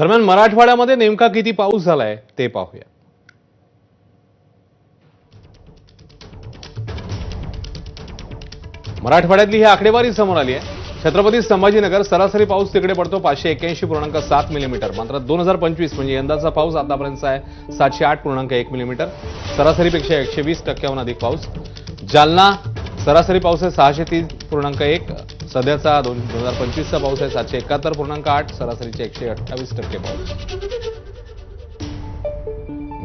दरम्यान मराठवाड्यामध्ये नेमका किती पाऊस झालाय ते पाहूया. मराठवाड्यातली ही आकडेवारी समोर आली आहे. छत्रपती संभाजीनगर सरासरी पाऊस तिकडे पडतो पाचशे एक्क्याऐंशी पूर्णांक सात मिलीमीटर. मात्र दोन हजार पंचवीस म्हणजे यंदाचा पाऊस आतापर्यंतचा आहे सातशे आठ पूर्णांक एक मिलीमीटर. सरासरीपेक्षा एकशे वीस टक्क्याहून अधिक पाऊस. जालना सरासरी पाऊस आहे सहाशे तीन पूर्णांक एक. सध्याचा दोन दोन हजार पंचवीसचा पाऊस आहे सातशे एकाहत्तर पूर्णांक आठ सरासरीचे एकशे अठ्ठावीस टक्के पाऊस.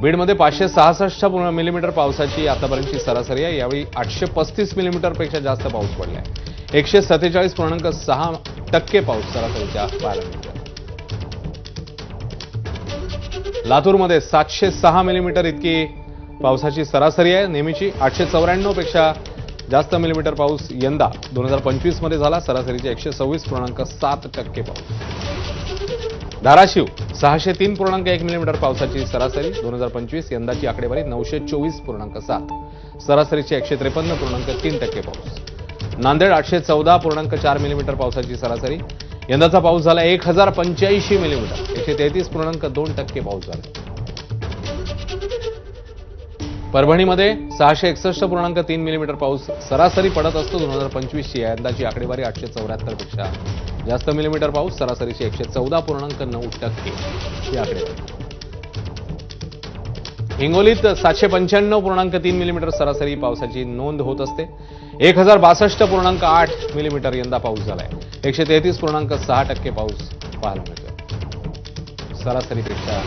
बीडमध्ये पाचशे सहासष्ट पूर्ण मिलीमीटर पावसाची आतापर्यंतची सरासरी आहे. यावेळी आठशे पस्तीस मिलीमीटरपेक्षा जास्त पाऊस पडलाय. एकशे सत्तेचाळीस पूर्णांक सहा टक्के पाऊस सरासरीच्या पाहायला मिळतोय लातूरमध्ये सातशे सहा मिलीमीटर इतकी पावसाची सरासरी आहे. नेहमीची आठशे चौऱ्याण्णवपेक्षा जास्त मिलीमीटर पाऊस यंदा दोन हजार पंचवीसमध्ये झाला. सरासरीचे एकशे सव्वीस पूर्णांक सात टक्के पाऊस. धाराशिव सहाशे तीन पूर्णांक एक मिलीमीटर पावसाची सरासरी. दोन हजार पंचवीस यंदाची आकडेवारी नऊशे चोवीस पूर्णांक सात. सरासरीचे एकशे त्रेपन्न पूर्णांक तीन टक्के पाऊस. नांदेड आठशे चौदा पूर्णांक चार मिलीमीटर पावसाची सरासरी. यंदाचा पाऊस झाला एक हजार पंच्याऐंशी मिलीमीटर. एकशे तेहतीस पूर्णांक दोन टक्के पाऊस झाला. परभणीमध्ये सहाशे एकसष्ट पूर्णांक तीन मिलीमीटर पाऊस सरासरी पडत असतो. दोन हजार पंचवीसची यंदाची आकडेवारी आठशे चौऱ्याहत्तरपेक्षा जास्त मिलीमीटर पाऊस सरासरीची एकशे चौदा पूर्णांक नऊ टक्के. ही आकडेवारी हिंगोलीत सातशे पंच्याण्णव पूर्णांक तीन मिलीमीटर सरासरी पावसाची नोंद होत असते. एक हजार बासष्ट पूर्णांक आठ मिलीमीटर यंदा पाऊस झालाय. एकशे तेहतीस पूर्णांक सहा टक्के पाऊस पाहायला मिळतो सरासरीपेक्षा